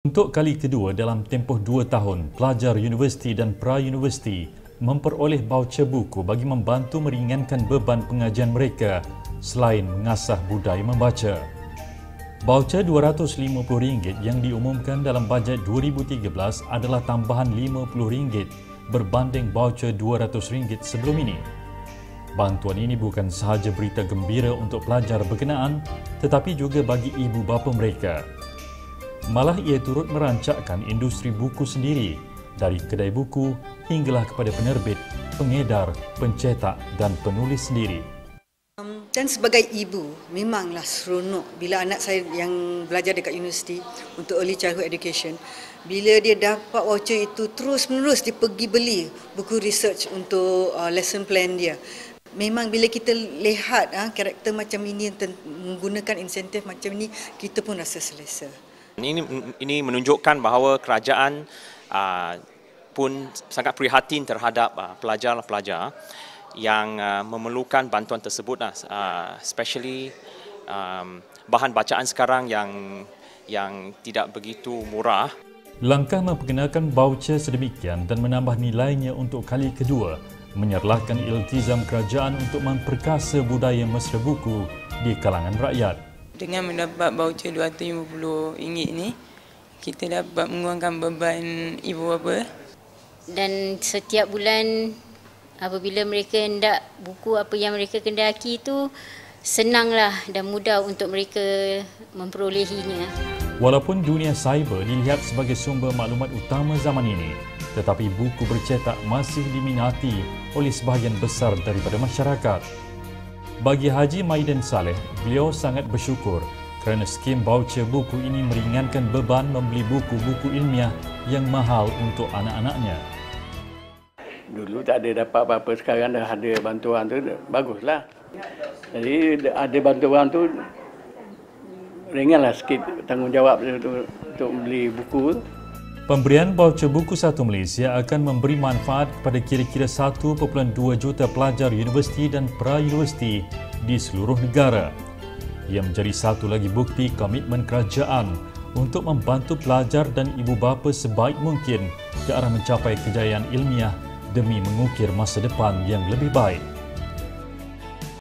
Untuk kali kedua dalam tempoh dua tahun, pelajar universiti dan pra-universiti memperoleh baucer buku bagi membantu meringankan beban pengajian mereka selain mengasah budaya membaca. Baucer RM250 yang diumumkan dalam bajet 2013 adalah tambahan RM50 berbanding baucer RM200 sebelum ini. Bantuan ini bukan sahaja berita gembira untuk pelajar berkenaan tetapi juga bagi ibu bapa mereka. Malah ia turut merancakkan industri buku sendiri dari kedai buku hinggalah kepada penerbit, pengedar, pencetak dan penulis sendiri. Um, dan sebagai ibu, memanglah seronok bila anak saya yang belajar dekat universiti untuk early childhood education, bila dia dapat voucher itu terus-menerus dia pergi beli buku research untuk uh, lesson plan dia. Memang bila kita lihat uh, karakter macam ini menggunakan insentif macam ini, kita pun rasa selesa. Ini ini menunjukkan bahawa kerajaan uh, pun sangat prihatin terhadap uh, pelajar-pelajar yang uh, memerlukan bantuan tersebut uh, especially um, bahan bacaan sekarang yang yang tidak begitu murah. Langkah memperkenalkan voucher sedemikian dan menambah nilainya untuk kali kedua menyerlahkan iltizam kerajaan untuk memperkasa budaya mesra buku di kalangan rakyat dengan mendapat voucher RM250 ni kita dapat mengurangkan beban ibu bapa dan setiap bulan apabila mereka hendak buku apa yang mereka kendaki itu senanglah dan mudah untuk mereka memperolehinya. Walaupun dunia cyber dilihat sebagai sumber maklumat utama zaman ini, tetapi buku bercetak masih diminati oleh sebahagian besar daripada masyarakat. Bagi Haji Maiden Saleh, beliau sangat bersyukur kerana skim voucher buku ini meringankan beban membeli buku-buku ilmiah yang mahal untuk anak-anaknya. Dulu tak ada dapat apa-apa, sekarang dah ada bantuan tu, baguslah. Jadi ada bantuan tu, ringanlah sikit tanggungjawab untuk, untuk beli buku. Pemberian voucher buku satu Malaysia akan memberi manfaat kepada kira-kira 1.2 juta pelajar universiti dan pra-universiti di seluruh negara. Ia menjadi satu lagi bukti komitmen kerajaan untuk membantu pelajar dan ibu bapa sebaik mungkin ke arah mencapai kejayaan ilmiah demi mengukir masa depan yang lebih baik.